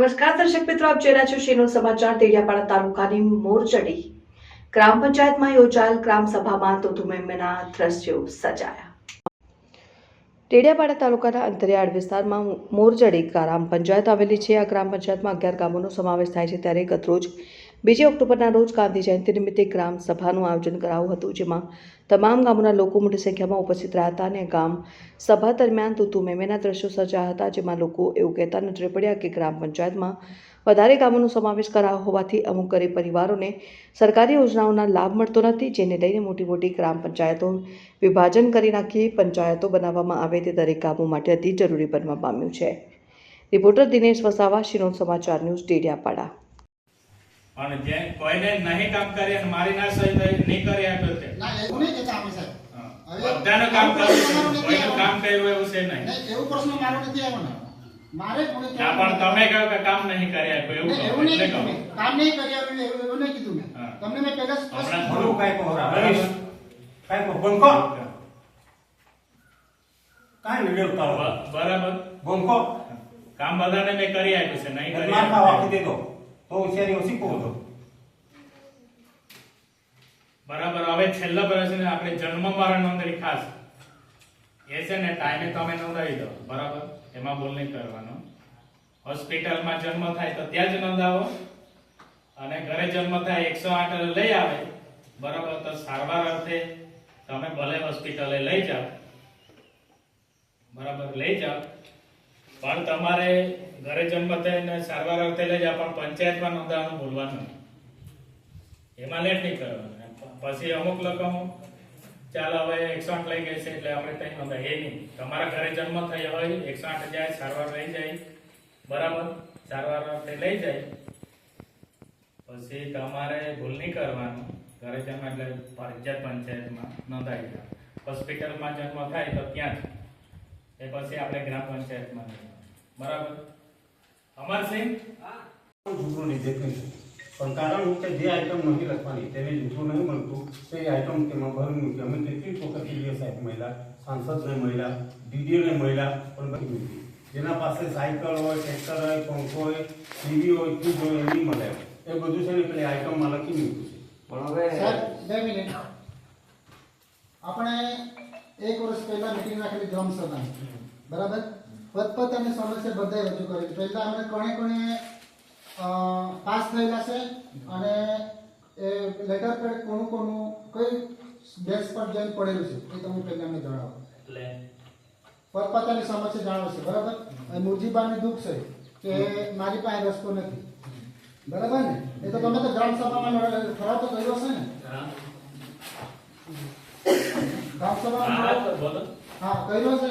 નમસ્કાર, દર્શક મિત્રો, આપ જોઈ રહ્યા છો શેનો સમાચાર? દેડિયાપાડા તાલુકાની મોરચડી ગ્રામ પંચાયતમાં યોજાયેલ ગ્રામ સભામાં તોતુમેમના દ્રશ્યો સજાયા. ટેડિયાપાડા તાલુકાના અંતરિયાળ વિસ્તારમાં મોરજડી ગ્રામ પંચાયત આવેલી છે. આ ગ્રામ પંચાયતમાં અગિયાર ગામોનો સમાવેશ થાય છે. ત્યારે ગતરોજ બીજી ઓક્ટોબરના રોજ ગાંધી જયંતિ નિમિત્તે ગ્રામ સભાનું આયોજન કરાયું હતું, જેમાં તમામ ગામોના લોકો મોટી સંખ્યામાં ઉપસ્થિત રહ્યા હતા અને ગામ સભા દરમિયાન તુતુ મેમેના દ્રશ્યો સર્જાયા હતા, જેમાં લોકો એવું કહેતા નજરે પડ્યા કે ગ્રામ પંચાયતમાં વધારે ગામોનો સમાવેશ કરાયો હોવાથી અમુક ગરીબ પરિવારોને સરકારી યોજનાઓના લાભ મળતો નથી, જેને લઈને મોટી મોટી ગ્રામ પંચાયતો વિભાજન કરી નાખી પંચાયતો બનાવવામાં આવે તે દરેક ગામો માટે અતિ જરૂરી બનવા પામ્યું છે. રિપોર્ટર દિનેશ વસાવા શિનોર સમાચાર ન્યૂઝ ડેડિયાપાડા. અને જે કોઈને નહીં કામ કરી અને મારી ના સહી થઈ નહીં કરી આપ્યો તે ના એવું નહીં કહેતા અમે સાહેબ બધાનું કામ કર્યું છે. કોઈનું કામ કર્યું એવું છે નહીં. એવું પ્રશ્ન મારો નથી આવ્યો ને. મારે કોને ના પણ તમે કહો કે કામ નહીં કરી આપ્યું એવું એવું નહીં કહો. કામ નહીં કરી આવ્યું એવું એવું નહીં કીધું મેં. તમને મેં પહેલા સ્પષ્ટ થોડું કાંઈ કહો હરીશ કાંઈ કહો. બંકો કાંઈ નહીં વેવતા હોય. બ- બરાબર. બંકો કામ બધાને મેં કરી આપ્યું છે નહીં કરી આપી દેતો તો હોશિયારી કહો છો બરાબર, હવે છેલ્લા પ્રશ્ન આપણે જન્મ મરણ નોંધણી ખાસ. એ છે ને ટાઈમે તમે નોંધાવી દો. બરાબર? એમાં બોલ નહીં કરવાનો. હોસ્પિટલમાં જન્મ થાય તો ત્યાં જ નોંધાવો. અને ઘરે જન્મ થાય, એકસો આઠ લઈ આવે. બરાબર? તો સારવાર અર્થે તમે ભલે હોસ્પિટલે લઈ જાઓ. બરાબર? લઈ જાઓ. પણ તમારે ઘરે જન્મ થઈને સારવાર અર્થે લઈ જાય પણ પંચાયતમાં નોંધાવાનું ભૂલવાનું એમાં લેટ નહીં કરવાનું. પછી અમુક લોકો ચાલ હવે એકસો આઠ લઈ ગઈ છે એટલે આપણે ત્યાં નોંધાય. એ નહીં. તમારા ઘરે જન્મ થઈ હોય, એકસો આઠ જાય, સારવાર લઈ જાય. બરાબર? સારવાર અર્થે લઈ જાય. પછી તમારે ભૂલ નહીં કરવાનું. ઘરે જન્મ એટલે ફરજિયાત પંચાયતમાં નોંધાઈ જાય હોસ્પિટલમાં જન્મ થાય તો ત્યાં જ એ પછી આપણે ગ્રામ પંચાયતમાં નોંધવાનું. બરાબર? અમરસિંહ જૂઠું નહીં દેખાય. છે પણ કારણ હું કે જે આઈટમ નથી લખવાની તેને જૂઠું નહીં મળતું. તે આઈટમ તેમાં ભરી મૂકી અમે કેટલી વખત સાહેબ મહિલા સાંસદને મહિલા ડીડીઓને મહિલા પણ બધી મૂકી જેના પાસે સાયકલ હોય ટ્રેક્ટર હોય પંખો હોય ટીવી હોય ફ્રીજ હોય એ નહીં મળે. એ બધું છે ને પેલી આઈટમમાં લખી મૂક્યું છે. સાહેબ બે મિનિટ. આપણે એક વર્ષ પહેલા મીટિંગ રાખેલી ગ્રામ સભાની. બરાબર? અને સમસ્યા બધાએ રજૂ કરી. પહેલા અમે કોણે કોણે પાસ થયેલા છે અને એ લેટર પેડ કોનું કોનું કઈ બેસ પર જઈને પડેલું છે એ તમે પહેલા અમને જણાવો. એટલે પતપતાની સમસ્યા જાણો છે બરાબર? અને મુરજીબાની દુઃખ છે કે મારી પાસે રસ્તો નથી. બરાબર ને? એ તો તમે તો ગ્રામ સભામાં ફરાવ તો કર્યો છે ને? હા કર્યો છે.